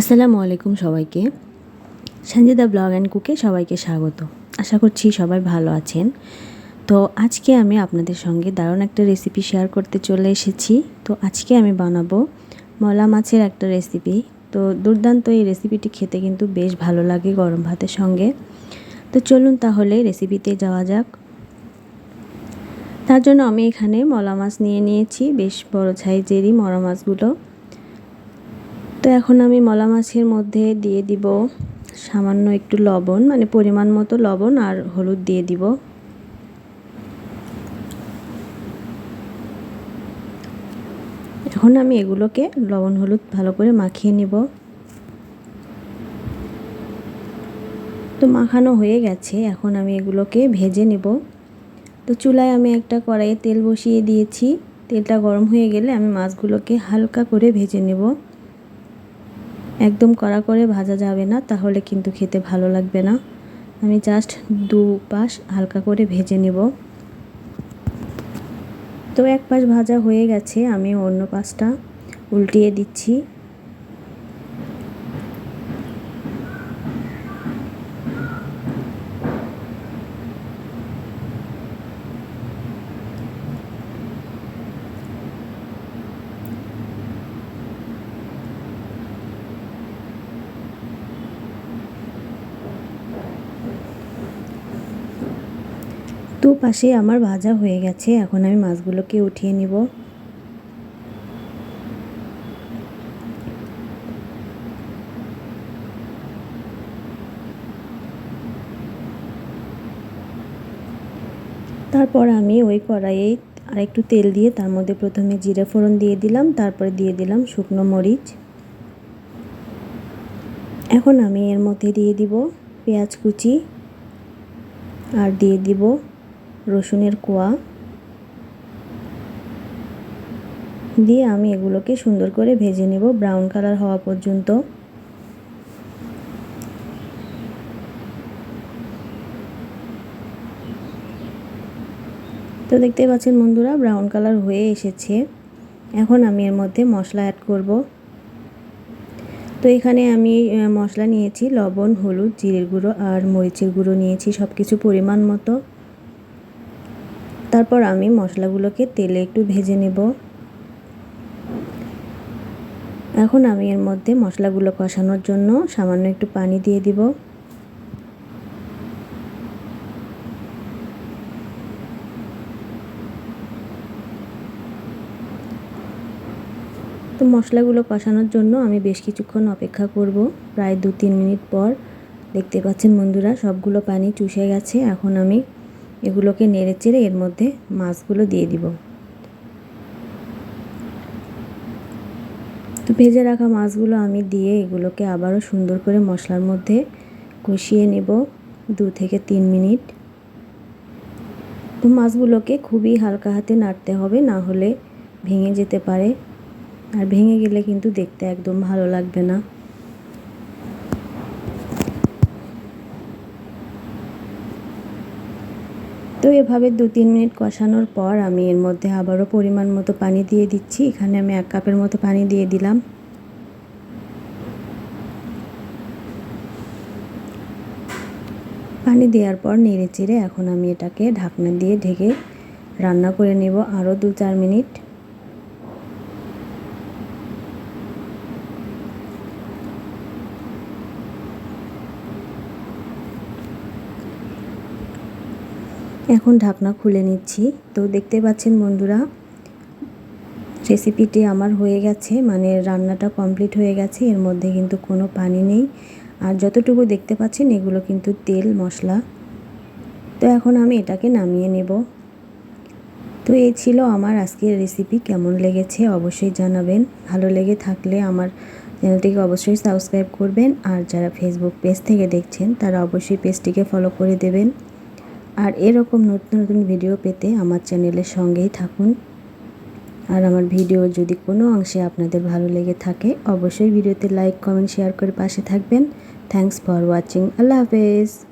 আসসালামু আলাইকুম সবাইকে। সঞ্জিদা ব্লগ অ্যান্ড কুকে সবাইকে স্বাগত। আশা করছি সবাই ভালো আছেন। তো আজকে আমি আপনাদের সঙ্গে দারুণ একটা রেসিপি শেয়ার করতে চলে এসেছি। তো আজকে আমি বানাবো মলা মাছের একটা রেসিপি তো দুর্দান্ত এই রেসিপিটি খেতে কিন্তু বেশ ভালো লাগে গরম ভাতের সঙ্গে। তো চলুন তাহলে রেসিপিতে যাওয়া যাক। তার জন্য আমি এখানে মলা মাছ নিয়ে নিয়েছি, বেশ বড় সাইজেরই মরা মাছগুলো। তো এখন আমি মলা মাছের মধ্যে দিয়ে দিব সামান্য একটু লবণ মানে পরিমাণ মতো লবণ আর হলুদ দিয়ে দিব। এখন আমি এগুলোকে লবণ হলুদ ভালো করে মাখিয়ে নিব। তো মাখানো হয়ে গেছে, এখন আমি এগুলোকে ভেজে নেব। তো চুলায় আমি একটা কড়াইয়ে তেল বসিয়ে দিয়েছি। তেলটা গরম হয়ে গেলে আমি মাছগুলোকে হালকা করে ভেজে নেব। একদম কড়া করে ভাজা যাবে না, তাহলে কিন্তু খেতে ভালো লাগবে না। আমি জাস্ট দু পাশ হালকা করে ভেজে নেব। তো এক পাশ ভাজা হয়ে গেছে, আমি অন্য পাশটা উল্টিয়ে দিচ্ছি। তো পাশে আমার ভাজা হয়ে গেছে, এখন আমি মাছগুলোকে উঠিয়ে নিব। তারপর আমি ওই কড়াইয়ে আর একটু তেল দিয়ে তার মধ্যে প্রথমে জিরে ফোড়ন দিয়ে দিলাম, তারপরে দিয়ে দিলাম শুকনো মরিচ। এখন আমি এর মধ্যে দিয়ে দিব পেঁয়াজ কুচি আর দিয়ে দিব রসুনের কোয়া দিয়ে আমি এগুলোকে সুন্দর করে ভেজে নেব ব্রাউন কালার হওয়া পর্যন্ত। তো দেখতে পাচ্ছেন বন্ধুরা, ব্রাউন কালার হয়ে এসেছে। এখন আমি এর মধ্যে মশলা অ্যাড করব। তো এখানে আমি মশলা নিয়েছি লবণ, হলুদ, জিরের গুঁড়ো আর মরিচের গুঁড়ো নিয়েছি সব কিছু পরিমাণ মতো। তারপর আমি মশলাগুলোকে তেলে একটু ভেজে নেব। এখন আমি এর মধ্যে মশলাগুলো কষানোর জন্য সামান্য একটু পানি দিয়ে দিব। তো মশলাগুলো কষানোর জন্য আমি বেশ কিছুক্ষণ অপেক্ষা করব, প্রায় দু তিন মিনিট পর। দেখতে পাচ্ছেন বন্ধুরা, সবগুলো পানি চুষে গেছে। এখন আমি এগুলোকে নেড়ে চেড়ে এর মধ্যে মাছগুলো দিয়ে দিব। তো ভেজে রাখা মাছগুলো আমি দিয়ে এগুলোকে আবারও সুন্দর করে মশলার মধ্যে কষিয়ে নেব দু থেকে তিন মিনিট। তো মাছগুলোকে খুবই হালকা হাতে নাড়তে হবে, না হলে ভেঙে যেতে পারে। আর ভেঙে গেলে কিন্তু দেখতে একদম ভালো লাগবে না। তো এভাবে দু তিন মিনিট কষানোর পর আমি এর মধ্যে আবারও পরিমাণ মতো পানি দিয়ে দিচ্ছি। এখানে আমি এক কাপের মতো পানি দিয়ে দিলাম। পানি দেওয়ার পর নেড়ে চেড়ে এখন আমি এটাকে ঢাকনা দিয়ে ঢেকে রান্না করে নেব আরও দু চার মিনিট। এখন ঢাকনা খুলে নিচ্ছি। তো দেখতে পাচ্ছেন বন্ধুরা রেসিপিটি আমার হয়ে গেছে মানে রান্নাটা কমপ্লিট হয়ে গেছে, এর মধ্যে কিন্তু কোনো পানি নেই। আর যতটুকু দেখতে পাচ্ছেন, এগুলো কিন্তু তেল, মশলা। তো এখন আমি এটাকে নামিয়ে নেব। তো এই ছিল আমার আজকের রেসিপি কেমন লেগেছে অবশ্যই জানাবেন। ভালো লেগে থাকলে আমার চ্যানেলটিকে অবশ্যই সাবস্ক্রাইব করবেন। আর যারা ফেসবুক পেজ থেকে দেখছেন, তারা অবশ্যই পেজটিকে ফলো করে দেবেন। আর এরকম নতুন নতুন ভিডিও পেতে আমার চ্যানেলের সঙ্গেই থাকুন। আর আমার ভিডিও যদি কোনো অংশে আপনাদের ভালো লেগে থাকে, অবশ্যই ভিডিওতে লাইক কমেন্ট শেয়ার করে পাশে থাকবেন। থ্যাংকস ফর ওয়াচিং আল্লাহ হাফেজ।